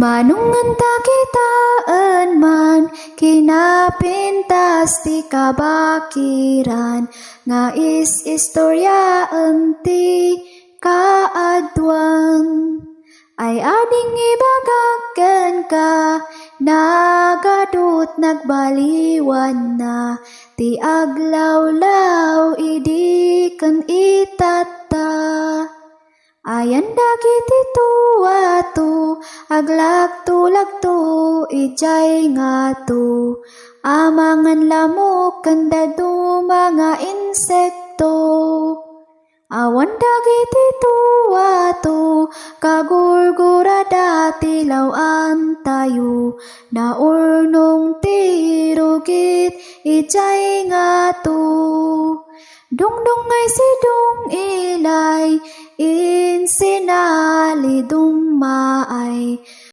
Manungan ta kitaan man kinapintas ti kabakiran. Nga is istorya ti kaadwan. Ay ading ibagagan ka nagadut nagbaliwan na. Ti aglawlaw idi kan itata. Ayan dagiti tuwa tu, aglag tulag tu, ijay nga tu. Amangan lamok kanda du mga insekto. Awan dagiti tuwa tu, kagurgura dati lawan tayo. Naurnong tirugit, ijay nga tu. Dungdung ay si dung ilay, in mai